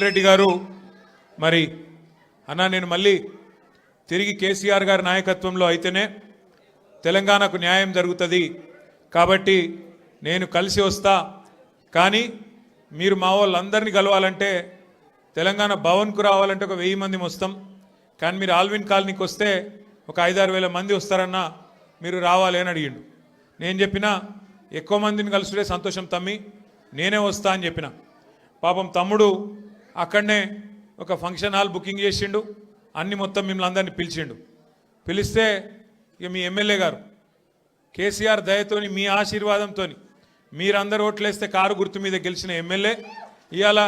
రెడ్డి గారు మరి అన్న నేను మళ్ళీ తిరిగి కేసీఆర్ గారి నాయకత్వంలో అయితేనే తెలంగాణకు న్యాయం జరుగుతుంది. కాబట్టి నేను కలిసి వస్తా. కానీ మీరు మా వాళ్ళందరినీ కలవాలంటే తెలంగాణ భవన్కు రావాలంటే ఒక వెయ్యి మంది వస్తాం. కానీ మీరు ఆల్విన్ కాలనీకి వస్తే ఒక ఐదారు వేల మంది వస్తారన్నా మీరు రావాలి అని అడిగిండు. నేను చెప్పిన ఎక్కువ మందిని కలుసుడే సంతోషం తమ్మి నేనే వస్తా అని చెప్పిన. పాపం తమ్ముడు అక్కడనే ఒక ఫంక్షన్ హాల్ బుకింగ్ చేసిండు. అన్ని మొత్తం మిమ్మల్ని అందరినీ పిలిచిండు. పిలిస్తే ఇక మీ ఎమ్మెల్యే గారు కేసీఆర్ దయతోని మీ ఆశీర్వాదంతో మీరందరూ ఓట్లేస్తే కారు గుర్తు మీద గెలిచిన ఎమ్మెల్యే. ఇవాళ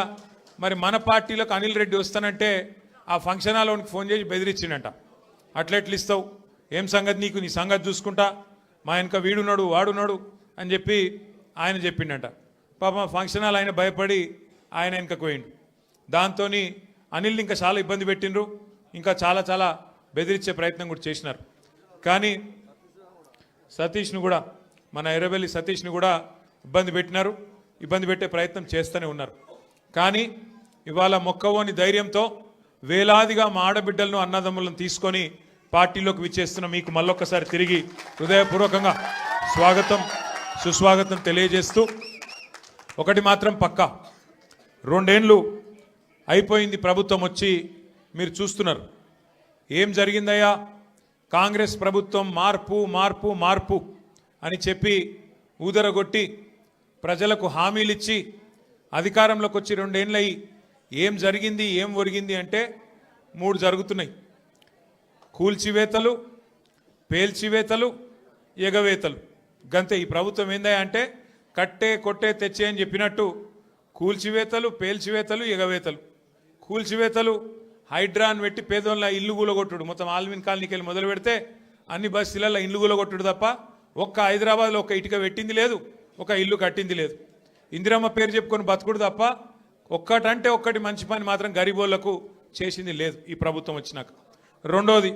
మరి మన పార్టీలోకి అనిల్ రెడ్డి వస్తానంటే ఆ ఫంక్షన్ హాల్లోనికి ఫోన్ చేసి బెదిరించిండట అట్లెట్లు ఇస్తావు? ఏం సంగతి నీకు? నీ సంగతి చూసుకుంటా. మా వెనక వీడున్నాడు వాడున్నాడు అని చెప్పి ఆయన చెప్పిండట. పాపం ఫంక్షన్ హాల్ ఆయన భయపడి ఆయన వెనక పోయిండు. దాంతో అనిల్ని ఇంకా చాలా ఇబ్బంది పెట్టిండ్రు. ఇంకా చాలా చాలా బెదిరించే ప్రయత్నం కూడా చేసినారు. కానీ సతీష్ను కూడా మన ఎర్రబెల్లి సతీష్ని కూడా ఇబ్బంది పెట్టినారు. ఇబ్బంది పెట్టే ప్రయత్నం చేస్తూనే ఉన్నారు. కానీ ఇవాళ మొక్కవోని ధైర్యంతో వేలాదిగా మా ఆడబిడ్డలను అన్నదమ్ములను తీసుకొని పార్టీలోకి విచ్చేస్తున్న మీకు మళ్ళొక్కసారి తిరిగి హృదయపూర్వకంగా స్వాగతం సుస్వాగతం తెలియజేస్తూ ఒకటి మాత్రం పక్కా. రెండేండ్లు అయిపోయింది ప్రభుత్వం వచ్చి మీరు చూస్తున్నారు. ఏం జరిగిందయ్యా? కాంగ్రెస్ ప్రభుత్వం మార్పు మార్పు మార్పు అని చెప్పి ఊదరగొట్టి ప్రజలకు హామీలు ఇచ్చి అధికారంలోకి వచ్చి రెండేళ్ళయి ఏం జరిగింది ఏం ఒరిగింది అంటే మూడు జరుగుతున్నాయి. కూల్చివేతలు పేల్చివేతలు ఎగవేతలు. గంతే ఈ ప్రభుత్వం ఏందా అంటే కట్టే కొట్టే తెచ్చే అని చెప్పినట్టు కూల్చివేతలు పేల్చివేతలు ఎగవేతలు. కూల్చివేతలు హైడ్రాన్ పెట్టి పేదోళ్ళ ఇల్లు కూలగొట్టుడు. మొత్తం ఆల్మిన్ కాలనీకి వెళ్ళి మొదలు పెడితే అన్ని బస్సులలో ఇల్లు కూలగొట్టుడు తప్ప ఒక్క హైదరాబాద్లో ఒక్క ఇటుక పెట్టింది లేదు ఒక ఇల్లు కట్టింది లేదు. ఇందిరమ్మ పేరు చెప్పుకొని బతుకుడు తప్ప ఒక్కటంటే ఒక్కటి మంచి పని మాత్రం గరీబోళ్ళకు చేసింది లేదు ఈ ప్రభుత్వం వచ్చినాక. రెండోది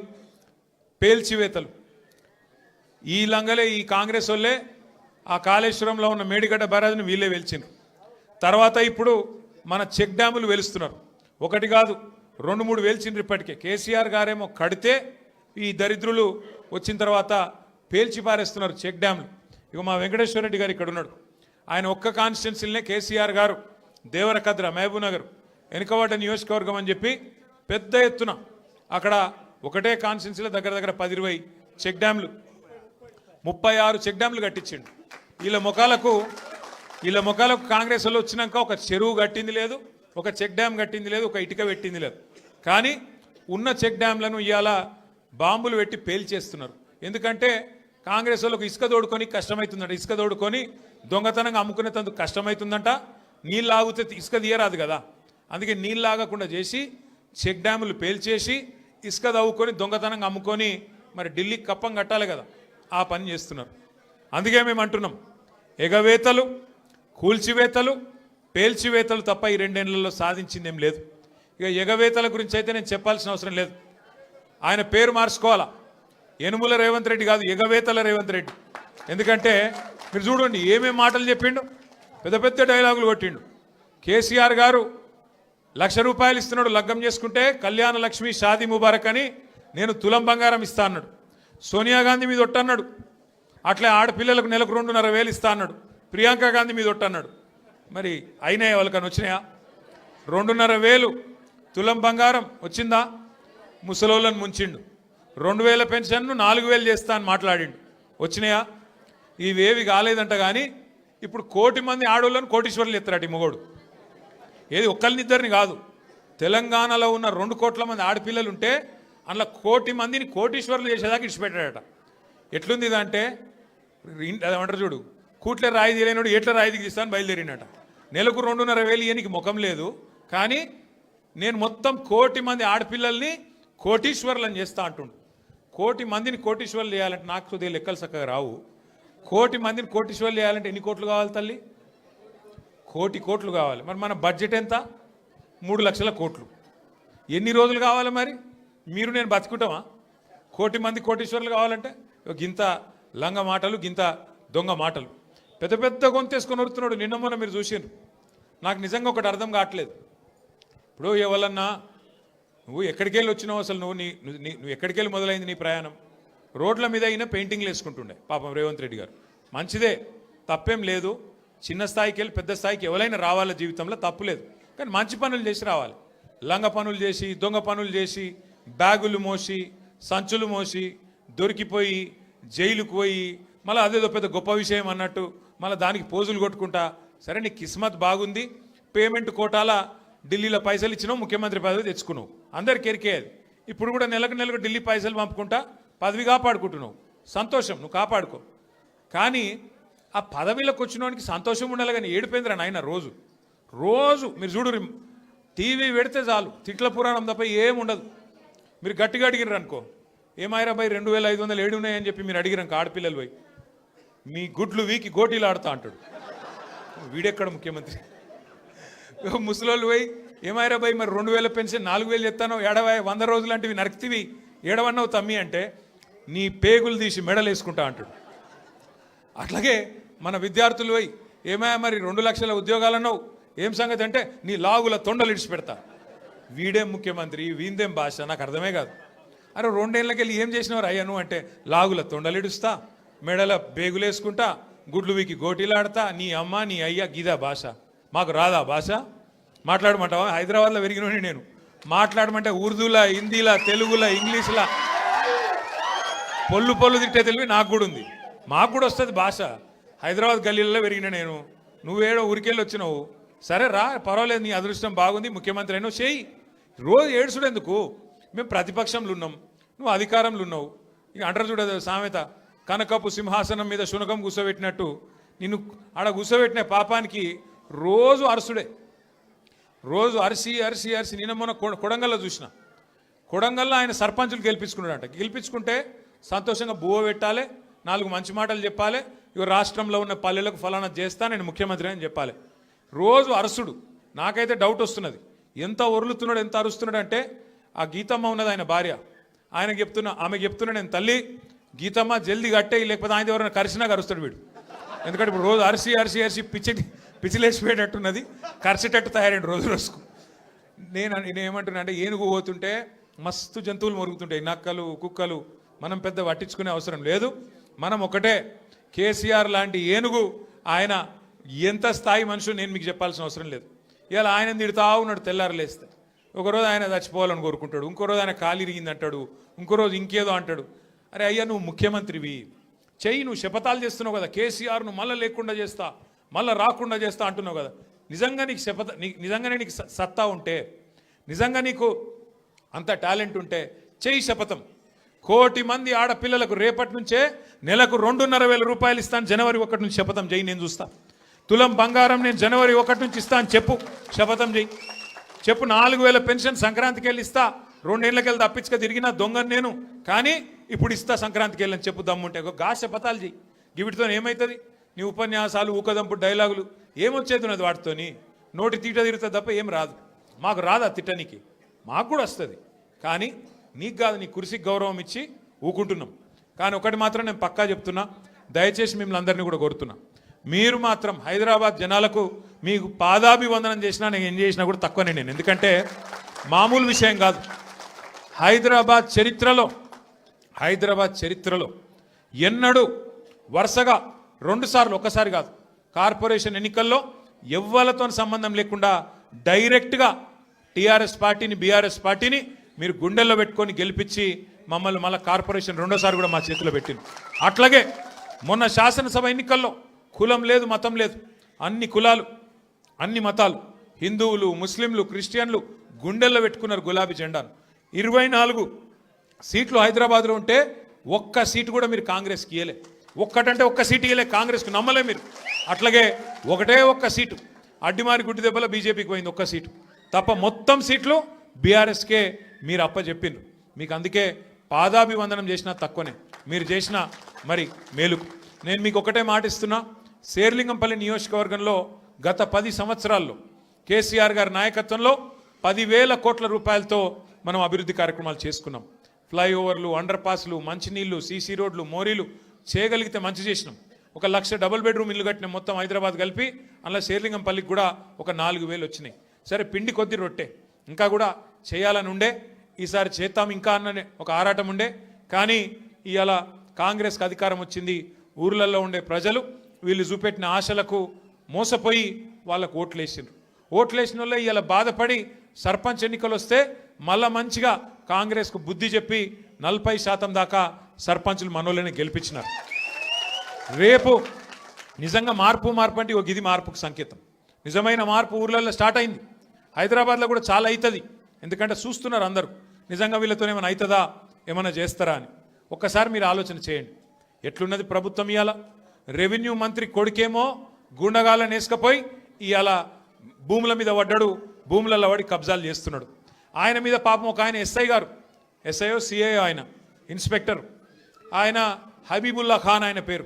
పేల్చివేతలు. ఈ లంగలే ఈ కాంగ్రెస్ వాళ్ళే ఆ కాళేశ్వరంలో ఉన్న మేడిగడ్డ బరాజ్ని వీళ్ళే వెలిచిండ్రు తర్వాత ఇప్పుడు మన చెక్ డ్యాములు వెలుస్తున్నారు. ఒకటి కాదు రెండు మూడు వేల్చిండ్రు ఇప్పటికే. కేసీఆర్ గారేమో కడితే ఈ దరిద్రులు వచ్చిన తర్వాత పేల్చి పారేస్తున్నారు చెక్ డ్యాములు. ఇక మా వెంకటేశ్వర రెడ్డి గారు ఇక్కడ ఉన్నాడు. ఆయన ఒక్క కాన్స్టిట్యున్సీలనే కేసీఆర్ గారు దేవరకద్ర మహబూబ్ నగర్ వెనుకవాడ నియోజకవర్గం అని చెప్పి పెద్ద ఎత్తున అక్కడ ఒకటే కాన్స్టిట్యున్సీలో దగ్గర దగ్గర పది ఇరవై చెక్ డ్యామ్లు ముప్పై ఆరు చెక్ డ్యామ్లు కట్టించిండు. వీళ్ళ ముఖాలకు వీళ్ళ ముఖాలకు కాంగ్రెస్ వాళ్ళు వచ్చినాక ఒక చెరువు కట్టింది లేదు. ఒక చెక్ డ్యామ్ కట్టింది లేదు ఒక ఇటుక పెట్టింది లేదు. కానీ ఉన్న చెక్ డ్యామ్లను ఇవాళ బాంబులు పెట్టి పేల్చేస్తున్నారు ఎందుకంటే కాంగ్రెస్ వాళ్ళకు ఇసుక తోడుకొని కష్టమవుతుందంట ఇసుక తోడుకొని దొంగతనంగా అమ్ముకునేందుకు కష్టమవుతుందంట నీళ్ళు ఆగితే ఇసుక తీయరాదు కదా. అందుకే నీళ్ళు ఆగకుండా చేసి చెక్ డ్యాములు పేల్చేసి ఇసుక తవ్వుకొని దొంగతనంగా అమ్ముకొని మరి ఢిల్లీకి కప్పం కట్టాలి కదా. ఆ పని చేస్తున్నారు. అందుకే మేము అంటున్నాం ఎగవేతలు కూల్చివేతలు పేల్చివేతలు తప్ప ఈ రెండేళ్ళలో సాధించింది ఏం లేదు. ఇక ఎగవేతల గురించి అయితే నేను చెప్పాల్సిన అవసరం లేదు. ఆయన పేరు మార్చుకోవాలా? యనుముల రేవంత్ రెడ్డి కాదు ఎగవేతల రేవంత్ రెడ్డి. ఎందుకంటే మీరు చూడండి ఏమేం మాటలు చెప్పిండు? పెద్ద పెద్ద డైలాగులు కొట్టిండు. కేసీఆర్ గారు లక్ష రూపాయలు ఇస్తున్నాడు లగ్గం చేసుకుంటే కళ్యాణ లక్ష్మి షాదీ ముబారక్ అని నేను తులం బంగారం ఇస్తా అన్నాడు. సోనియా గాంధీ మీద ఒట్టన్నాడు. అట్లే ఆడపిల్లలకు నెలకు రెండున్నర వేలు ఇస్తా అన్నాడు. ప్రియాంక గాంధీ మీద ఒట్టన్నాడు. మరి అయినాయా వాళ్ళకని వచ్చినాయా? రెండున్నర వేలు. తులం బంగారం వచ్చిందా? ముసలోళ్ళని ముంచిండు. రెండు వేల పెన్షన్ను నాలుగు వేలు చేస్తా అని మాట్లాడిండు. వచ్చినాయా? ఇవేవి కాలేదంట కానీ ఇప్పుడు కోటి మంది ఆడవాళ్ళని కోటీశ్వర్లు ఎత్తారట ఈ మొగోడు. ఏది ఒక్కరినిద్దరిని కాదు. తెలంగాణలో ఉన్న రెండు కోట్ల మంది ఆడపిల్లలు ఉంటే అందులో కోటి మందిని కోటీశ్వర్లు చేసేదాకా ఇచ్చిపెట్టాడట ఎట్లుంది ఇదంటే ఇన్- అదేమంటారు చూడు కూట్లే రాయి తీయలేనోడు ఎట్ల రాయి దిగిస్తాను బయలుదేరినట నెలకు రెండున్నర వేలు ఇయనికి ముఖం లేదు. కానీ నేను మొత్తం కోటి మంది ఆడపిల్లల్ని కోటీశ్వర్లను చేస్తా అంటుండు. కోటి మందిని కోటీశ్వర్లు చేయాలంటే నాకు కొద్దిగా లెక్కలు చక్కగా రావు. కోటి మందిని కోటీశ్వర్లు చేయాలంటే ఎన్ని కోట్లు కావాలి తల్లి? కోటి కోట్లు కావాలి. మరి మన బడ్జెట్ ఎంత? మూడు లక్షల కోట్లు. ఎన్ని రోజులు కావాలి మరి? మీరు నేను బతుకుంటామా కోటి మంది కోటీశ్వర్లు కావాలంటే గింత లంగ మాటలు గింత దొంగ మాటలు. పెద్ద పెద్ద గొంతేసుకొని వరుతున్నాడు నిన్న మొన్న మీరు చూసిండ్రు. నాకు నిజంగా ఒకటి అర్థం కావట్లేదు. ఇప్పుడు ఎవరన్నా నువ్వు ఎక్కడికి వెళ్ళి వచ్చినావు అసలు? నువ్వు నీ నువ్వు- నీ- నువ్వు ఎక్కడికి వెళ్ళి మొదలైంది నీ ప్రయాణం? రోడ్ల మీద అయినా పెయింటింగ్లు వేసుకుంటుండే పాపం రేవంత్ రెడ్డి గారు. మంచిదే తప్పేం లేదు. చిన్న స్థాయికి వెళ్ళి పెద్ద స్థాయికి ఎవరైనా రావాల జీవితంలో తప్పు లేదు. కానీ మంచి పనులు చేసి రావాలి. లంగ పనులు చేసి దొంగ పనులు చేసి బ్యాగులు మోసి సంచులు మోసి దొరికిపోయి జైలుకు పోయి మళ్ళీ అదేదో పెద్ద గొప్ప విషయం అన్నట్టు మళ్ళీ దానికి పోజులు కొట్టుకుంటా సరే నీ కిస్మత్ బాగుంది పేమెంట్ కోటాల ఢిల్లీలో పైసలు ఇచ్చినావు ముఖ్యమంత్రి పదవి తెచ్చుకున్నావు. అందరికి ఎరికేది ఇప్పుడు కూడా నెలకు నెలకు ఢిల్లీ పైసలు పంపుకుంటా పదవి కాపాడుకుంటున్నావు. సంతోషం నువ్వు కాపాడుకో. కానీ ఆ పదవిలోకి వచ్చినోనికి సంతోషం ఉండాలి కానీ ఏడిపోయిందిరా నాయన రోజు. రోజు మీరు చూడు టీవీ పెడితే చాలు తిట్ల పురాణం తప్ప ఏముండదు ఉండదు. మీరు గట్టిగా అడిగినారు అనుకో ఏమాయిరా బై రెండు వేల ఐదు వందలు ఏడు ఉన్నాయని చెప్పి మీరు అడిగిరంక ఆడపిల్లలు పోయి. మీ గుడ్లు వీకి గోటీలాడుతా అంటాడు. వీడెక్కడ ముఖ్యమంత్రి? ముసలోళ్ళు పోయి ఏమైరా భయ్ మరి రెండు వేల పెన్షన్ నాలుగు వేలు చెప్తాను? ఏడవ వంద రోజులు లాంటివి నరికితివి? ఏడవన్నావు తమ్మి అంటే నీ పేగులు తీసి మెడలు వేసుకుంటా అంటాడు. అట్లాగే మన విద్యార్థులు పోయి ఏమయ్యా మరి రెండు లక్షల ఉద్యోగాలన్నావు? ఏం సంగతి అంటే నీ లాగుల తొండలు ఇడిచిపెడతా వీడేం ముఖ్యమంత్రి వీందేం భాష నాకు అర్థమే కాదు. అరే రెండేళ్ళకి వెళ్ళి ఏం చేసినవారు అయ్యాను అంటే లాగుల తొండలు ఇడుస్తా మెడల బేగులేసుకుంటా గుడ్లు వీకి గోటీలాడతా నీ అమ్మ నీ అయ్య గీదా భాష. మాకు రాదా భాష? మాట్లాడమంటావా? హైదరాబాద్లో పెరిగినోని నేను. మాట్లాడమంటే ఉర్దూలా హిందీలా తెలుగులా ఇంగ్లీష్లా. పొల్లు పొల్లు తిట్టే తెలివి నాకు కూడా ఉంది. మాకు కూడా వస్తుంది భాష. హైదరాబాద్ గల్లీలలో పెరిగిన నేను. నువ్వేడో ఊరికెళ్ళి వచ్చినావు. సరే రా పర్వాలేదు నీ అదృష్టం బాగుంది ముఖ్యమంత్రి అయినా చేయి. రోజు ఏడుచుడు ఎందుకు? మేము ప్రతిపక్షంలో ఉన్నాం. నువ్వు అధికారంలో ఉన్నావు. ఇక అంటారు చూడదు సామెత. కనకపు సింహాసనం మీద శునకం కూర్చోబెట్టినట్టు నిన్ను ఆడ కూర్చోబెట్టిన పాపానికి రోజు అరసుడే. రోజు అరిసి అరిసి అరిసి నిన్న మొన్న కొడంగల్లో చూసిన. కొడంగల్లో ఆయన సర్పంచులు గెలిపించుకున్నాడంట. గెలిపించుకుంటే సంతోషంగా బువ్వ పెట్టాలి నాలుగు మంచి మాటలు చెప్పాలి ఇక రాష్ట్రంలో ఉన్న పల్లెలకు ఫలానా చేస్తా నేను ముఖ్యమంత్రి అని చెప్పాలి. రోజు అరసుడు. నాకైతే డౌట్ వస్తున్నది. ఎంత ఒరులుతున్నాడు ఎంత అరుస్తున్నాడు అంటే ఆ గీతమ్మ ఉన్నది ఆయన భార్య. ఆయన చెప్తున్న ఆమె చెప్తున్నా నేను తల్లి గీతమ్మ జల్ది కట్టే లేకపోతే ఆయన ఎవరైనా కరిసినా కరుస్తాడు వీడు. ఎందుకంటే ఇప్పుడు రోజు అరిసి అరిసి అరిసి పిచ్చి పిచ్చిలేసిపోయేటట్టున్నది కరిసేటట్టు తయారైంది రోజు రోజుకు. నేను నేను ఏమంటున్నా అంటే ఏనుగు పోతుంటే మస్తు జంతువులు మొరుగుతుంటాయి. నక్కలు కుక్కలు మనం పెద్ద పట్టించుకునే అవసరం లేదు. మనం ఒకటే కేసీఆర్ లాంటి ఏనుగు ఆయన ఎంత స్థాయి మనుషులు నేను మీకు చెప్పాల్సిన అవసరం లేదు. ఇవాళ ఆయన తిడుతా ఉన్నాడు తెల్లారలేస్తే ఒకరోజు ఆయన చచ్చిపోవాలని కోరుకుంటాడు. ఇంకో రోజు ఆయన కాలు ఇరిగింది అంటాడు ఇంకో రోజు ఇంకేదో అంటాడు. అరే అయ్యా నువ్వు ముఖ్యమంత్రివి. చెయ్యి నువ్వు శపథాలు చేస్తున్నావు కదా. కేసీఆర్ను మళ్ళీ లేకుండా చేస్తా మళ్ళీ రాకుండా చేస్తా అంటున్నావు కదా. నిజంగా నీకు శపథ నీ నిజంగానే నీకు సత్తా ఉంటే నిజంగా నీకు అంత టాలెంట్ ఉంటే చెయ్యి శపథం. కోటి మంది ఆడపిల్లలకు రేపటి నుంచే నెలకు రెండున్నర వేల రూపాయలు ఇస్తాను జనవరి ఒకటి నుంచి శపథం చేయి నేను చూస్తా. తులం బంగారం నేను జనవరి ఒకటి నుంచి ఇస్తాను చెప్పు శపథం చేయి చెప్పు నాలుగు వేల పెన్షన్ సంక్రాంతికి వెళ్ళి ఇస్తా. రెండేళ్ళకి వెళ్ళి తప్పించుక తిరిగినా దొంగను నేను. కానీ ఇప్పుడు ఇస్తా సంక్రాంతికి వెళ్ళని చెప్పు దమ్ముంటే ఒక గా శపథాలు చెయ్యి ఏమవుతుంది నీ ఉపన్యాసాలు ఊకదంపు డైలాగులు ఏమొచ్చేది ఉన్నది వాటితోని? నోటి తీట తిరుగుతుంది తప్ప ఏం రాదు. మాకు రాదా తిట్టనికి? మాకు కూడా వస్తుంది. కానీ నీకు కాదు నీ కురిసికి గౌరవం ఇచ్చి ఊకుంటున్నాం. కానీ ఒకటి మాత్రం నేను పక్కా చెప్తున్నా దయచేసి మిమ్మల్ని అందరినీ కూడా కోరుతున్నా. మీరు మాత్రం హైదరాబాద్ జనాలకు మీకు పాదాభివందనం చేసినా నేను ఏం చేసినా కూడా తక్కువనే నేను. ఎందుకంటే మామూలు విషయం కాదు. హైదరాబాద్ చరిత్రలో హైదరాబాద్ చరిత్రలో ఎన్నడూ వరుసగా రెండుసార్లు ఒక్కసారి కాదు కార్పొరేషన్ ఎన్నికల్లో ఎవ్వలతో సంబంధం లేకుండా డైరెక్ట్గా టీఆర్ఎస్ పార్టీని బీఆర్ఎస్ పార్టీని మీరు గుండెల్లో పెట్టుకొని గెలిపించి మమ్మల్ని మళ్ళీ కార్పొరేషన్ రెండోసారి కూడా మా చేతిలో పెట్టింది అట్లాగే మొన్న శాసనసభ ఎన్నికల్లో కులం లేదు మతం లేదు. అన్ని కులాలు అన్ని మతాలు హిందువులు ముస్లింలు క్రిస్టియన్లు గుండెల్లో పెట్టుకున్నారు గులాబీ జెండాను. ఇరవై నాలుగు సీట్లు హైదరాబాద్లో ఉంటే ఒక్క సీటు కూడా మీరు కాంగ్రెస్కి ఇయ్యలే. ఒక్కటంటే ఒక్క సీటు ఇయ్యలే కాంగ్రెస్కి నమ్మలే మీరు. అట్లాగే ఒకటే ఒక్క సీటు అడ్డిమారి గుడ్డి దెబ్బల బీజేపీకి పోయింది ఒక్క సీటు. తప్ప మొత్తం సీట్లు బీఆర్ఎస్కే మీరు అప్పచెప్పిండ్రు మీకు అందుకే పాదాభివందనం చేసినా తక్కువనే. మీరు చేసిన మరి మేలుకు. నేను మీకు ఒకటే మాట ఇస్తున్నా. శేర్లింగంపల్లి నియోజకవర్గంలో గత పది సంవత్సరాల్లో కేసీఆర్ గారి నాయకత్వంలో పదివేల కోట్ల రూపాయలతో మనం అభివృద్ధి కార్యక్రమాలు చేసుకున్నాం. ఫ్లైఓవర్లు అండర్ పాస్లు మంచినీళ్ళు సీసీ రోడ్లు మోరీలు చేయగలిగితే మంచి చేసినాం. ఒక లక్ష డబుల్ బెడ్రూమ్ ఇల్లు కట్టిన మొత్తం హైదరాబాద్ కలిపి అలా శేర్లింగంపల్లికి కూడా ఒక నాలుగు వేలు వచ్చినాయి. సరే పిండి కొద్ది రొట్టె. ఇంకా కూడా చేయాలని ఉండే. ఈసారి చేద్దాం ఇంకా అన్న ఒక ఆరాటం ఉండే. కానీ ఇవాళ కాంగ్రెస్కి అధికారం వచ్చింది. ఊర్లలో ఉండే ప్రజలు వీళ్ళు చూపెట్టిన ఆశలకు మోసపోయి వాళ్ళకు ఓట్లు వేసిండ్రు ఓట్లు వేసిన వాళ్ళు ఇలా బాధపడి సర్పంచ్ ఎన్నికలు వస్తే మళ్ళా మంచిగా కాంగ్రెస్కు బుద్ధి చెప్పి నలభై శాతం దాకా సర్పంచులు మనోళ్ళని గెలిపించినారు. రేపు నిజంగా మార్పు మార్పు అంటే ఒక ఇది మార్పుకు సంకేతం. నిజమైన మార్పు ఊర్లలో స్టార్ట్ అయింది. హైదరాబాద్లో కూడా చాలా అవుతుంది ఎందుకంటే చూస్తున్నారు అందరూ నిజంగా వీళ్ళతో ఏమైనా అవుతుందా ఏమైనా చేస్తారా అని. ఒక్కసారి మీరు ఆలోచన చేయండి. ఎట్లున్నది ప్రభుత్వం ఇవాళ రెవెన్యూ మంత్రి కొడుకేమో గుండగాలను వేసుకపోయి ఇవాళ భూముల మీద పడ్డాడు భూములలో పడి కబ్జాలు చేస్తున్నాడు. ఆయన మీద పాపం ఒక ఆయన ఎస్ఐ గారు. ఎస్ఐఓ సిఐఓ ఆయన ఇన్స్పెక్టర్. ఆయన హబీబుల్లా ఖాన్ ఆయన పేరు.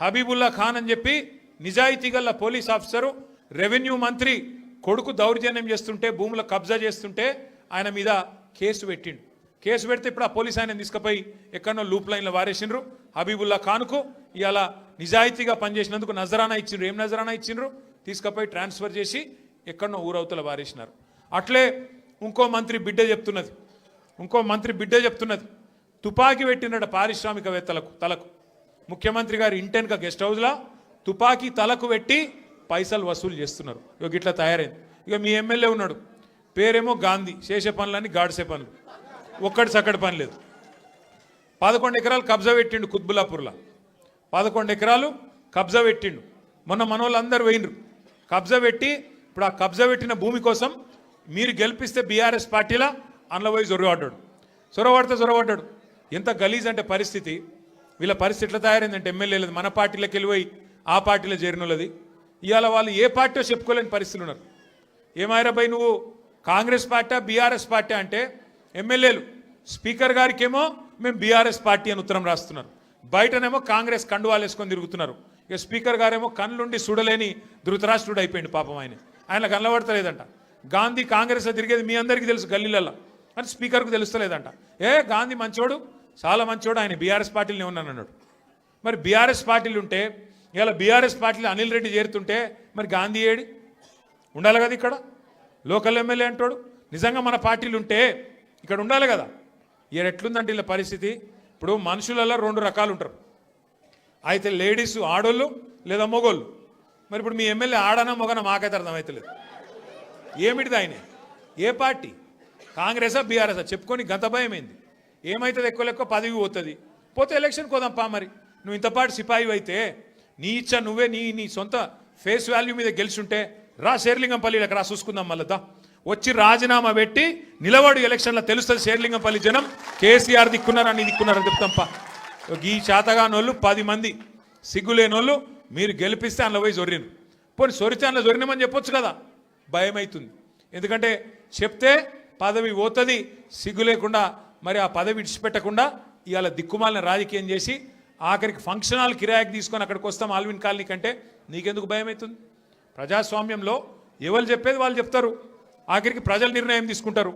హబీబుల్లా ఖాన్ అని చెప్పి నిజాయితీ గల పోలీస్ ఆఫీసరు రెవెన్యూ మంత్రి కొడుకు దౌర్జన్యం చేస్తుంటే భూముల కబ్జా చేస్తుంటే ఆయన మీద కేసు పెట్టిండు. కేసు పెడితే ఇప్పుడు ఆ పోలీస్ ఆయన తీసుకుపోయి ఎక్కడో లూప్ లైన్లో వారేసిండ్రు హబీబుల్లా ఖాన్కు. ఇవాళ నిజాయితీగా పనిచేసినందుకు నజరానా ఇచ్చిండ్రు. ఏం నజరానా ఇచ్చిండ్రు? తీసుకుపోయి ట్రాన్స్ఫర్ చేసి ఎక్కడో ఊరవతల వారేసినారు. అట్లే ఇంకో మంత్రి బిడ్డ చెప్తున్నది. ఇంకో మంత్రి బిడ్డ చెప్తున్నది. తుపాకీ పెట్టినట పారిశ్రామికవేత్తలకు తలకు. ముఖ్యమంత్రి గారు ఇంటెనక గెస్ట్ హౌస్లో తుపాకీ తలకు పెట్టి పైసలు వసూలు చేస్తున్నారు. ఇక ఇట్లా తయారైంది. ఇక మీ ఎమ్మెల్యే ఉన్నాడు. పేరేమో గాంధీ చేసే పనులని గాడిసే పనులు. ఒక్కటి సక్కడి పని లేదు. పదకొండు ఎకరాలు కబ్జా పెట్టిండు కుత్బులాపూర్లో పదకొండు ఎకరాలు కబ్జా పెట్టిండు. మొన్న మనోళ్ళందరూ పోయినరు కబ్జా పెట్టి ఇప్పుడు ఆ కబ్జా పెట్టిన భూమి కోసం మీరు గెలిపిస్తే బీఆర్ఎస్ పార్టీలా? అందులో పోయి జొరగబడ్డాడు. చొరబడితే చొరబడ్డాడు ఎంత గలీజ్ అంటే పరిస్థితి. వీళ్ళ పరిస్థితి ఎట్లా తయారైందంటే ఎమ్మెల్యేలది మన పార్టీలోకి వెళ్ళిపోయి ఆ పార్టీలో చేరిన ఇవాళ వాళ్ళు ఏ పార్టీ చెప్పుకోలేని పరిస్థితులు ఉన్నారు. ఏమాయరాబాయ్ నువ్వు? కాంగ్రెస్ పార్టీ బీఆర్ఎస్ పార్టీ అంటే ఎమ్మెల్యేలు. స్పీకర్ గారికేమో మేము బీఆర్ఎస్ పార్టీ అని ఉత్తరం రాస్తున్నారు. బయటనేమో కాంగ్రెస్ కండువాలు వేసుకొని తిరుగుతున్నారు. ఇక స్పీకర్ గారేమో కళ్ళుండి చూడలేని ధృతరాష్ట్రుడు అయిపోయింది పాపం ఆయన. ఆయన కనబడతలేదంట గాంధీ కాంగ్రెస్లో తిరిగేది మీ అందరికీ తెలుసు గల్లీలలో అని స్పీకర్కు తెలుస్తలేదంట. ఏ గాంధీ మంచోడు? చాలా మంచోడు ఆయన బీఆర్ఎస్ పార్టీలోనే ఉన్నాను అన్నాడు. మరి బీఆర్ఎస్ పార్టీలు ఉంటే ఇలా బీఆర్ఎస్ పార్టీలో అనిల్ రెడ్డి చేరుతుంటే మరి గాంధీ ఏడి? ఉండాలి కదా ఇక్కడ? లోకల్ ఎమ్మెల్యే అంటాడు. నిజంగా మన పార్టీలు ఉంటే ఇక్కడ ఉండాలి కదా? ఇయర్ ఎట్లుందంటే ఇలా పరిస్థితి? ఇప్పుడు మనుషులలో రెండు రకాలు ఉంటారు. అయితే లేడీస్ ఆడోళ్ళు లేదా మొగోళ్ళు? మరి ఇప్పుడు మీ ఎమ్మెల్యే ఆడనా మొగనా మాకైతే అర్థమవుతలేదు ఏమిటిది ఆయన? ఏ పార్టీ? కాంగ్రెసా బీఆర్ఎసా? చెప్పుకొని గంత భయమైంది? ఏమవుతుంది ఎక్కువ లెక్క పదవి పోతుంది. పోతే ఎలక్షన్ కోదాంపా మరి. నువ్వు ఇంతపాటు సిపాయి అయితే నీ ఇచ్చ నువ్వే నీ నీ సొంత ఫేస్ వాల్యూ మీద గెలిచుంటే రా శేర్లింగంపల్లికి రా చూసుకుందాం మళ్ళా వచ్చి రాజీనామా పెట్టి నిలబడు ఎలక్షన్లో తెలుస్తుంది శేర్లింగంపల్లి జనం. కేసీఆర్ దిక్కున్నారని దిక్కున్నారని చెప్తాంపా ఈ చేతగానోళ్ళు పది మంది. సిగ్గులేనోళ్ళు మీరు గెలిపిస్తే అందులో పోయి జొర్రిను పోనీ సొరితే అందులో జొరినమని చెప్పొచ్చు కదా. భయమవుతుంది ఎందుకంటే చెప్తే పదవి పోతుంది సిగ్గు లేకుండా మరి ఆ పదవి విడిచిపెట్టకుండా ఇవాళ దిక్కుమాలిన రాజకీయం చేసి ఆఖరికి ఫంక్షన్ హాల్ కిరాయికి తీసుకొని అక్కడికి వస్తాం ఆల్విన్ కాలనీ కంటే నీకెందుకు భయం అవుతుంది ప్రజాస్వామ్యంలో ఎవరు చెప్పేది వాళ్ళు చెప్తారు. ఆఖరికి ప్రజలు నిర్ణయం తీసుకుంటారు.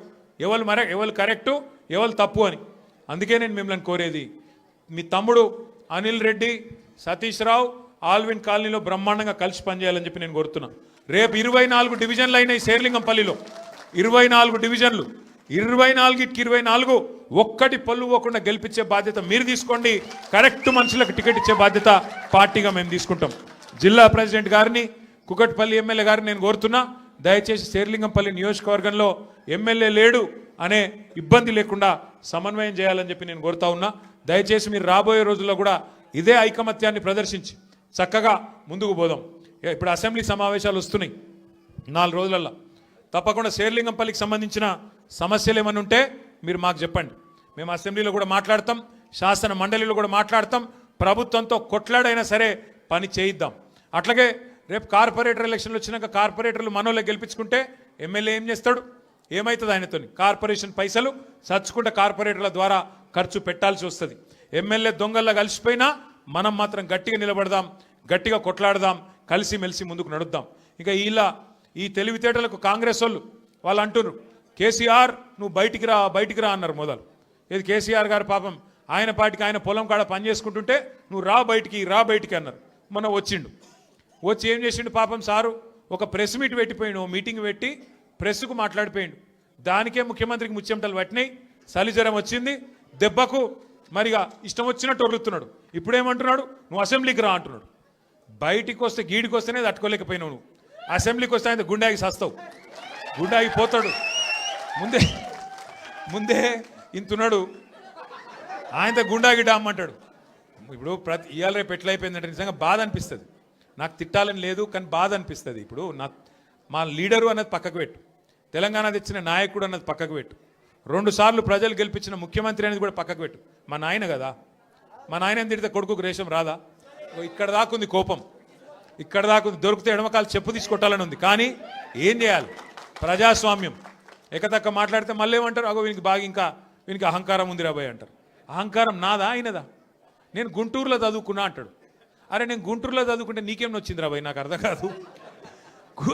ఎవరు మర ఎవరు కరెక్టు ఎవరు తప్పు అని. అందుకే నేను మిమ్మల్ని కోరేది మీ తమ్ముడు అనిల్ రెడ్డి సతీష్ రావు ఆల్విన్ కాలనీలో బ్రహ్మాండంగా కలిసి పనిచేయాలని చెప్పి నేను కోరుతున్నాను. రేపు ఇరవై నాలుగు డివిజన్లు అయినాయి శేర్లింగంపల్లిలో. ఇరవై నాలుగు డివిజన్లు. ఇరవై నాలుగుకి ఇరవై నాలుగు ఒక్కటి పళ్ళు పోకుండా గెలిపించే బాధ్యత మీరు తీసుకోండి. కరెక్ట్ మనుషులకు టికెట్ ఇచ్చే బాధ్యత పార్టీగా మేము తీసుకుంటాం. జిల్లా ప్రెసిడెంట్ గారిని కుకట్పల్లి ఎమ్మెల్యే గారిని నేను కోరుతున్నా. దయచేసి శేర్లింగంపల్లి నియోజకవర్గంలో ఎమ్మెల్యే లేడు అనే ఇబ్బంది లేకుండా సమన్వయం చేయాలని చెప్పి నేను కోరుతా ఉన్నా. దయచేసి మీరు రాబోయే రోజుల్లో కూడా ఇదే ఐకమత్యాన్ని ప్రదర్శించి చక్కగా ముందుకు పోదాం. ఇప్పుడు అసెంబ్లీ సమావేశాలు వస్తున్నాయి. నాలుగు రోజులల్లో. తప్పకుండా శేర్లింగంపల్లికి సంబంధించిన సమస్యలు ఏమైనా ఉంటే మీరు మాకు చెప్పండి. మేము అసెంబ్లీలో కూడా మాట్లాడతాం శాసన మండలిలో కూడా మాట్లాడతాం. ప్రభుత్వంతో కొట్లాడైనా సరే పని చేయిద్దాం. అట్లాగే రేపు కార్పొరేటర్ ఎలక్షన్లు వచ్చినాక కార్పొరేటర్లు మనోళ్ళే గెలిపించుకుంటే ఎమ్మెల్యే ఏం చేస్తాడు? ఏమవుతుంది ఆయనతో కార్పొరేషన్ పైసలు చచ్చుకుంటే కార్పొరేటర్ల ద్వారా ఖర్చు పెట్టాల్సి వస్తుంది. ఎమ్మెల్యే దొంగల్లా కలిసిపోయినా మనం మాత్రం గట్టిగా నిలబడదాం గట్టిగా కొట్లాడదాం కలిసి మెలిసి ముందుకు నడుద్దాం. ఇంకా ఇలా ఈ తెలివితేటలకు కాంగ్రెస్ వాళ్ళు వాళ్ళు అంటున్నారు కేసీఆర్ నువ్వు బయటికి రా బయటికి రా అన్నారు మొదలు. ఇది కేసీఆర్ గారు పాపం ఆయన పాటికి ఆయన పొలం కాడ పని చేసుకుంటుంటే నువ్వు రా బయటికి రా బయటికి అన్నారు. మొన్న వచ్చిండు. వచ్చి ఏం చేసిండు పాపం సారు? ఒక ప్రెస్ మీట్ పెట్టిపోయిండు ఓ మీటింగ్ పెట్టి ప్రెస్కు మాట్లాడిపోయిండు. దానికే ముఖ్యమంత్రికి ముచ్చెమటలు పట్టినాయి. సలిజ్వరం వచ్చింది. దెబ్బకు మరిగా ఇష్టం వచ్చినట్టు వదులుతున్నాడు ఇప్పుడేమంటున్నాడు? నువ్వు అసెంబ్లీకి రా అంటున్నాడు. బయటికి వస్తే గీడికి వస్తేనే తట్టుకోలేకపోయినావు నువ్వు. అసెంబ్లీకి వస్తే ఆయన గుండాగి సస్తావు. గుండాగి పోతాడు. ముందే ముందే ఇంతున్నాడు. ఆయనతో గుండాగి డామ్మంటాడు ఇప్పుడు ప్రతి ఇవాళ రేపు ఎట్లా అయిపోయిందంటే నిజంగా బాధ అనిపిస్తుంది. నాకు తిట్టాలని లేదు కానీ బాధ అనిపిస్తుంది. ఇప్పుడు నా మా లీడరు అన్నది పక్కకు పెట్టు. తెలంగాణ తెచ్చిన నాయకుడు అన్నది పక్కకు పెట్టు. రెండు సార్లు ప్రజలు గెలిపించిన ముఖ్యమంత్రి అనేది కూడా పక్కకు పెట్టు. మా నాయన కదా. మా నాయన తిడితే కొడుకు రేషం రాదా? ఇక్కడ దాకుంది కోపం. ఇక్కడ దాకుంది దొరికితే ఎడమకాలు చెప్పు తీసుకొట్టాలని ఉంది. కానీ ఏం చేయాలి? ప్రజాస్వామ్యం. ఎకతక్క మాట్లాడితే మళ్ళీ ఏమంటారు? అగో వీనికి బాగా ఇంకా వీనికి అహంకారం ఉంది రాబోయ్ అంటారు. అహంకారం నాదా అయినదా నేను గుంటూరులో చదువుకున్నా అంటాడు. అరే నేను గుంటూరులో చదువుకుంటే నీకేం నొచ్చింది రాబాయ్? నాకు అర్థం కాదు.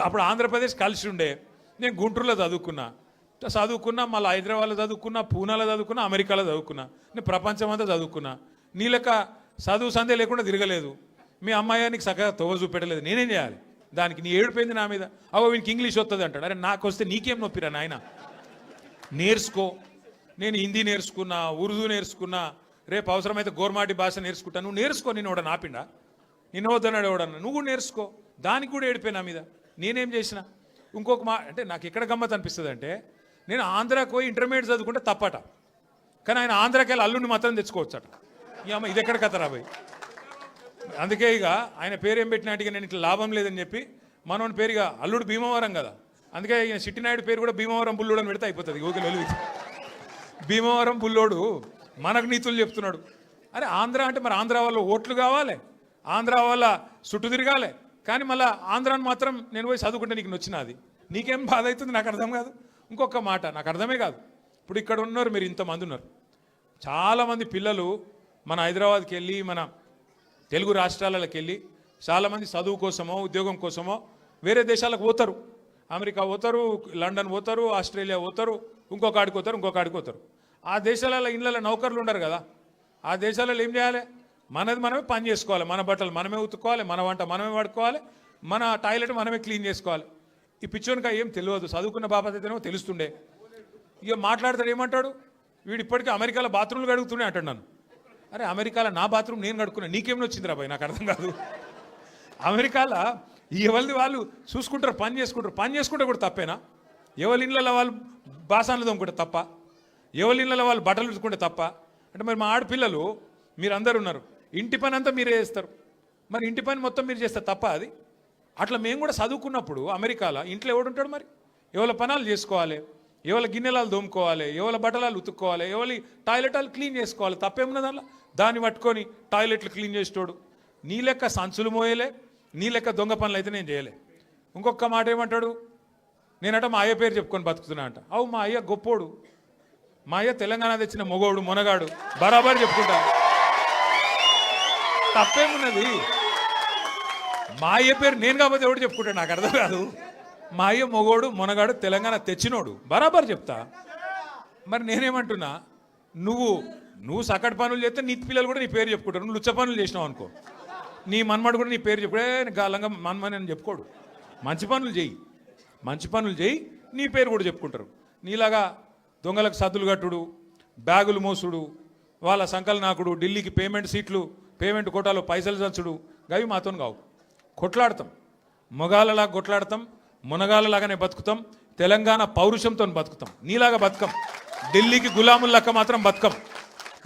అప్పుడు ఆంధ్రప్రదేశ్ కలిసి ఉండే నేను గుంటూరులో చదువుకున్నా. చదువుకున్నా మళ్ళీ హైదరాబాద్లో చదువుకున్నా పూనాలో చదువుకున్నా అమెరికాలో చదువుకున్నా. నేను ప్రపంచం అంతా చదువుకున్నా నీలక చదువు సందే లేకుండా తిరగలేదు. మీ అమ్మాయి నీకు చక్కగా తోవ చూపెట్టలేదు. నేనేం చేయాలి? దానికి నీ ఏడిపోయింది నా మీద. అవో వీనికి ఇంగ్లీష్ వస్తుంది అంటాడు. అరే నాకు వస్తే నీకేం నొప్పిరా నాయన? నేర్చుకో. నేను హిందీ నేర్చుకున్నా ఉర్దూ నేర్చుకున్నా రేపు అవసరమైతే గోర్మాటి భాష నేర్చుకుంటా. నువ్వు నేర్చుకో నేను ఎవడ నాపిండా నిన్న వద్దన్నాడు ఎవడన్నా? నువ్వు కూడా నేర్చుకో. దానికి కూడా ఏడిపోయి నా మీద. నేనేం చేసిన? ఇంకొక మా అంటే నాకు ఎక్కడ గమ్మత్ అనిపిస్తుంది అంటే నేను ఆంధ్రాకి పోయి ఇంటర్మీడియట్ చదువుకుంటే తప్పట. కానీ ఆయన ఆంధ్రాకి వెళ్ళి అల్లుని మాత్రం తెచ్చుకోవచ్చట. అమ్మ ఇది ఎక్కడ కథ రాబోయ్ అందుకే ఇక ఆయన పేరు ఏం పెట్టినట్టుగా నేను ఇట్లా లాభం లేదని చెప్పి మనోని పేరు ఇక అల్లుడు భీమవరం కదా. అందుకే ఈయన సిట్టినాయుడు పేరు కూడా భీమవరం బుల్లుడు అని పెడితే అయిపోతుంది. ఓకే వెలుగు భీమవరం బుల్లోడు మనకు నీతులు చెప్తున్నాడు. అరే ఆంధ్ర అంటే మరి ఆంధ్ర వాళ్ళ ఓట్లు కావాలి ఆంధ్ర వాళ్ళ చుట్టు తిరగాలి. కానీ మళ్ళీ ఆంధ్రాని మాత్రం నేను పోయి చదువుకుంటే నీకు నచ్చినది నీకేం బాధ అవుతుంది? నాకు అర్థం కాదు. ఇంకొక మాట నాకు అర్థమే కాదు. ఇప్పుడు ఇక్కడ ఉన్నారు మీరు ఇంతమంది ఉన్నారు. చాలామంది పిల్లలు మన హైదరాబాద్కి వెళ్ళి మన తెలుగు రాష్ట్రాలకు వెళ్ళి చాలామంది చదువు కోసమో ఉద్యోగం కోసమో వేరే దేశాలకు పోతారు. అమెరికా పోతారు లండన్ పోతారు ఆస్ట్రేలియా పోతారు ఇంకొక ఆడికి పోతారు ఇంకొక ఆడికి పోతారు. ఆ దేశాలలో ఇళ్ళలో నౌకర్లు ఉండరు కదా. ఆ దేశాలలో ఏం చేయాలి? మనది మనమే పని చేసుకోవాలి. మన బట్టలు మనమే ఉతుక్కోవాలి మన వంట మనమే పడుకోవాలి మన టాయిలెట్ మనమే క్లీన్ చేసుకోవాలి. ఈ పిచ్చోనికా ఏం తెలియదు. చదువుకున్న బాపత తెలుస్తుండే. ఇక మాట్లాడతాడు ఏమంటాడు? వీడు ఇప్పటికీ అమెరికాలో బాత్రూమ్లు కడుగుతూనే అంటాడు నన్ను. అరే అమెరికాలో నా బాత్రూమ్ నేను కడుక్కున్నా నీకేం వచ్చింది రా నాకు అర్థం కాదు. అమెరికాలో ఎవరిది వాళ్ళు చూసుకుంటారు పని చేసుకుంటారు. పని చేసుకుంటే కూడా తప్పేనా? ఎవరి ఇళ్ళలో వాళ్ళు బాసాన్లు దొంగకుంటే తప్ప? ఎవరి ఇళ్ళలో వాళ్ళు బట్టలు ఉట్టుకుంటే తప్ప? అంటే మరి మా ఆడపిల్లలు మీరు అందరు ఉన్నారు. ఇంటి పని అంతా మీరే చేస్తారు. మరి ఇంటి పని మొత్తం మీరు చేస్తే తప్ప అది? అట్లా మేము కూడా చదువుకున్నప్పుడు అమెరికాలో ఇంట్లో ఎవడుంటాడు మరి? ఎవరి పనాలు చేసుకోవాలి? ఎవరి గిన్నెలాలు దోముకోవాలి ఎవరి బట్టలాలు ఉతుక్కోవాలి ఎవరి టాయిలెటాలు క్లీన్ చేసుకోవాలి తప్పేమున్నది దానిలో? దాన్ని పట్టుకొని టాయిలెట్లు క్లీన్ చేసేటోడు. నీ లెక్క సంచులు మోయలే నీ లెక్క దొంగ పనులు అయితే నేను చేయలే. ఇంకొక మాట ఏమంటాడు? నేనట మా అయ్య పేరు చెప్పుకొని బతుకుతున్నా అంట. అవు మా అయ్య గొప్పోడు. మా అయ్య తెలంగాణ తెచ్చిన మొగోడు మొనగాడు. బరాబర్ చెప్పుకుంటా. తప్పేమున్నది? మా అయ్య పేరు నేను కాకపోతే ఎవడు చెప్పుకుంటాడు? నాకు అర్థం కాదు. మా అయ్య మొగోడు మొనగాడు తెలంగాణ తెచ్చినోడు. బరాబర్ చెప్తా. మరి నేనేమంటున్నా? నువ్వు నువ్వు సకటి పనులు చేస్తే నీ పిల్లలు కూడా నీ పేరు చెప్పుకుంటారు. నువ్వు లుచ్చ పనులు చేసినావు అనుకో. నీ మన్మడు కూడా నీ పేరు చెప్పుడే గాలంగా మన్మని అని చెప్పుకోడు. మంచి పనులు చేయి. మంచి పనులు చేయి నీ పేరు కూడా చెప్పుకుంటారు. నీలాగా దొంగలకు సద్దులు కట్టుడు బ్యాగులు మోసుడు వాళ్ళ సంకల్ నాకుడు ఢిల్లీకి పేమెంట్ సీట్లు పేమెంట్ కోటాలో పైసలు చంచుడు గవి మాతో కావు. కొట్లాడతాం. మొగాలలా కొట్లాడతాం. మునగాలలాగానే బతుకుతాం తెలంగాణ పౌరుషంతో బతుకుతాం. నీలాగా బతకం. ఢిల్లీకి గులాముల్లక్క మాత్రం బతకం.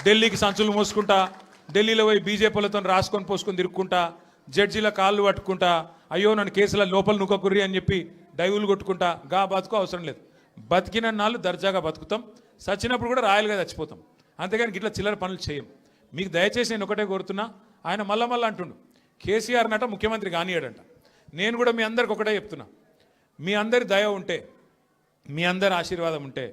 ఢిల్లీకి సంచులు మోసుకుంటా ఢిల్లీలో పోయి బీజేపీలతో రాసుకొని పోసుకొని తిరుక్కుంటా జడ్జీల కాళ్ళు పట్టుకుంటా అయ్యో నన్ను కేసుల లోపల నుక్కకుర్రి అని చెప్పి డైవులు కొట్టుకుంటా గా బతుకు అవసరం లేదు. బతికిన నాళ్ళు దర్జాగా బతుకుతాం. చచ్చినప్పుడు కూడా రాయలుగా చచ్చిపోతాం. అంతేగాని ఇట్లా చిల్లర పనులు చేయం. మీకు దయచేసి నేను ఒకటే కోరుతున్నా ఆయన మళ్ళా మళ్ళీ అంటుండు కేసీఆర్ నట ముఖ్యమంత్రి కానియాడంట. నేను కూడా మీ అందరికి ఒకటే చెప్తున్నా మీ అందరి దయ ఉంటే మీ అందరి ఆశీర్వాదం ఉంటే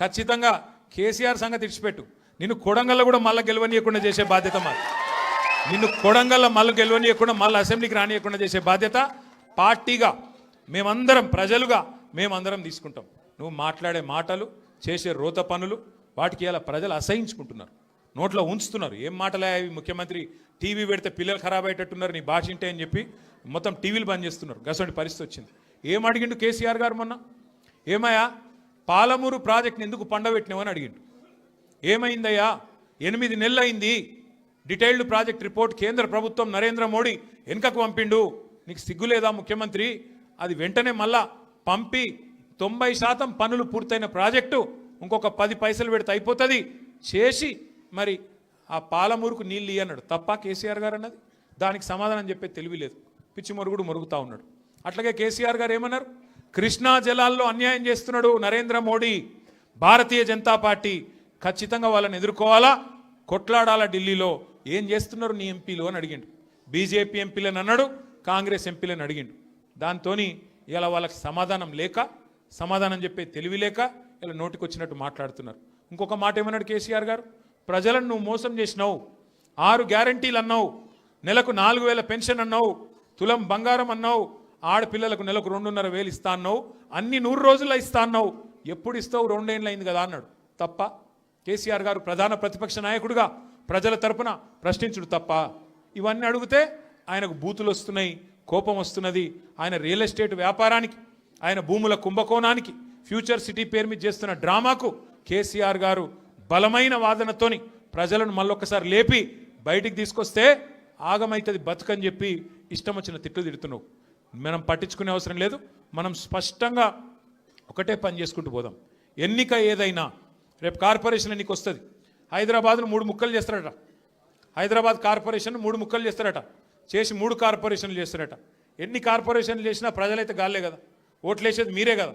ఖచ్చితంగా కేసీఆర్ సంగతి ఇడిచిపెట్టు నిన్ను కొడంగల్లో కూడా మళ్ళీ గెలవనీయకుండా చేసే బాధ్యత మాది. నిన్ను కొడంగల్లో మళ్ళీ గెలవనీయకుండా మళ్ళీ అసెంబ్లీకి రానియకుండా చేసే బాధ్యత పార్టీగా మేమందరం ప్రజలుగా మేమందరం తీసుకుంటాం. నువ్వు మాట్లాడే మాటలు చేసే రోత పనులు వాటికి ఇలా ప్రజలు అసహించుకుంటున్నారు. నోట్లో ఉంచుతున్నారు. ఏం మాటలే ముఖ్యమంత్రి టీవీ పెడితే పిల్లలు ఖరాబ్ అయ్యేటట్టున్నారు నీ భాష ఇంటే అని చెప్పి మొత్తం టీవీలు బంద్ చేస్తున్నారు. గసంటి పరిస్థితి వచ్చింది. ఏం అడిగిండు కేసీఆర్ గారు మొన్న? ఏమయ్యా? పాలమూరు ప్రాజెక్ట్ని ఎందుకు పండబెట్టినావని అడిగిండు. ఏమైందయ్యా? ఎనిమిది నెలలు అయింది డీటెయిల్డ్ ప్రాజెక్ట్ రిపోర్ట్ కేంద్ర ప్రభుత్వం నరేంద్ర మోడీ వెనుకకు పంపిండు. నీకు సిగ్గులేదా ముఖ్యమంత్రి? అది వెంటనే మళ్ళా పంపి తొంభై శాతం పనులు పూర్తయిన ప్రాజెక్టు ఇంకొక పది పైసలు పెడితే అయిపోతుంది. చేసి మరి ఆ పాలమూరుకు నీళ్ళు ఇయ్యి అన్నాడు తప్ప కేసీఆర్ గారు అన్నది? దానికి సమాధానం చెప్పే తెలివి లేదు. పిచ్చి మొరుగుడు మొరుగుతా ఉన్నాడు. అట్లాగే కేసీఆర్ గారు ఏమన్నారు? కృష్ణా జలాల్లో అన్యాయం చేస్తున్నాడు నరేంద్ర మోడీ భారతీయ జనతా పార్టీ ఖచ్చితంగా వాళ్ళని ఎదుర్కోవాలా? కొట్లాడాలా ఢిల్లీలో? ఏం చేస్తున్నారు నీ ఎంపీలు అని అడిగిండు. బీజేపీ ఎంపీలని అన్నాడు కాంగ్రెస్ ఎంపీలని అడిగిండు. దాంతోని ఇలా వాళ్ళకి సమాధానం లేక సమాధానం చెప్పే తెలివి లేక ఇలా నోటికొచ్చినట్టు మాట్లాడుతున్నారు. ఇంకొక మాట ఏమన్నాడు కేసీఆర్ గారు? ప్రజలను నువ్వు మోసం చేసినావు ఆరు గ్యారంటీలు అన్నావు నెలకు నాలుగు వేల పెన్షన్ అన్నావు తులం బంగారం అన్నావు ఆడపిల్లలకు నెలకు రెండున్నర వేలు ఇస్తా అన్నావు అన్ని నూరు రోజుల్లో ఇస్తా అన్నావు. ఎప్పుడు ఇస్తావు? రెండేళ్ళు అయింది కదా అన్నాడు. తప్ప కేసీఆర్ గారు ప్రధాన ప్రతిపక్ష నాయకుడిగా ప్రజల తరపున ప్రశ్నించుడు తప్ప. ఇవన్నీ అడిగితే ఆయనకు బూతులు వస్తున్నాయి కోపం వస్తున్నది. ఆయన రియల్ ఎస్టేట్ వ్యాపారానికి ఆయన భూముల కుంభకోణానికి ఫ్యూచర్ సిటీ పేరు మీద చేస్తున్న డ్రామాకు కేసీఆర్ గారు బలమైన వాదనతోని ప్రజలను మళ్ళొక్కసారి లేపి బయటికి తీసుకొస్తే ఆగమైతుంది బతుకని చెప్పి ఇష్టం వచ్చిన తిట్లు తిడుతున్నావు. మనం పట్టించుకునే అవసరం లేదు. మనం స్పష్టంగా ఒకటే పని చేసుకుంటూ పోదాం. ఎన్నిక ఏదైనా రేపు కార్పొరేషన్ ఎన్నిక వస్తుంది. హైదరాబాద్ను మూడు ముక్కలు చేస్తారట. హైదరాబాద్ కార్పొరేషన్ మూడు ముక్కలు చేస్తారట. చేసి మూడు కార్పొరేషన్లు చేస్తారట. ఎన్ని కార్పొరేషన్లు చేసినా ప్రజలైతే గాలే కదా. ఓట్లు వేసేది మీరే కదా.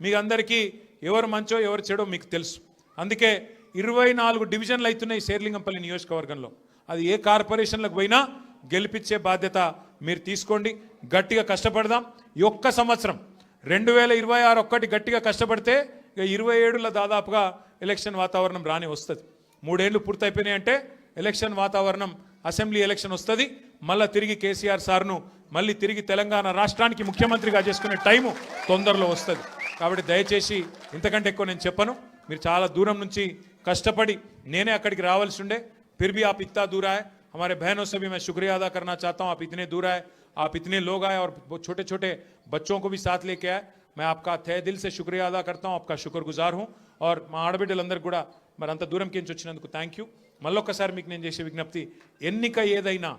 మీకు అందరికీ ఎవరు మంచో ఎవరు చెడో మీకు తెలుసు. అందుకే ఇరవై నాలుగు డివిజన్లు అవుతున్నాయి శేర్లింగంపల్లి నియోజకవర్గంలో. అది ఏ కార్పొరేషన్లకు పోయినా గెలిపించే బాధ్యత మీరు తీసుకోండి. గట్టిగా కష్టపడదాం ఈ ఒక్క సంవత్సరం రెండు వేల ఇరవై ఆరు ఒక్కటి గట్టిగా కష్టపడితే ఇక ఇరవై ఏడులో దాదాపుగా ఎలక్షన్ వాతావరణం రాని వస్తుంది మూడేళ్లు పూర్తయిపోయినాయి అంటే ఎలక్షన్ వాతావరణం అసెంబ్లీ ఎలక్షన్ వస్తుంది మళ్ళీ తిరిగి కేసీఆర్ సార్ను మళ్ళీ తిరిగి తెలంగాణ రాష్ట్రానికి ముఖ్యమంత్రిగా చేసుకునే టైము తొందరలో వస్తుంది కాబట్టి దయచేసి ఇంతకంటే ఎక్కువ నేను చెప్పను మీరు చాలా దూరం నుంచి కష్టపడి నేనే అక్కడికి రావాల్సి ఉండే फिर भी आप इतना दूर आए हमारे बहनों से भी मैं शुक्रिया अदा करना चाहता हूँ आप इतने दूर आए आप इतने लोग आए और वो छोटे छोटे बच्चों को भी साथ लेके आए मैं आपका तहे दिल से शुक्रिया अदा करता हूँ आपका शुक्रगुजार हूँ और మా ఆడబిడ్డలందరూ కూడా మరి అంత దూరం కించి వచ్చినందుకు థ్యాంక్ యూ మళ్ళొక్కసారి మీకు నేను చేసే విజ్ఞప్తి ఎన్నిక ఏదైనా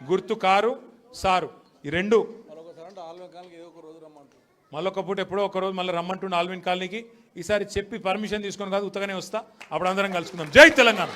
గుర్తు కారు సారు ఈ రెండు మరొకసారి అంటే ఆల్వే కాలకి ఏదో ఒక రోజు రమ్మంటారు మళ్ళొక పూట ఎప్పుడో ఒక రోజు మళ్ళీ రమ్మంటుండే ఆల్విన్ కాలనీకి ఈసారి చెప్పి పర్మిషన్ తీసుకొని కాదు ఉత్తగానే వస్తా అప్పుడు అందరం కలుసుకుందాం జై తెలంగాణ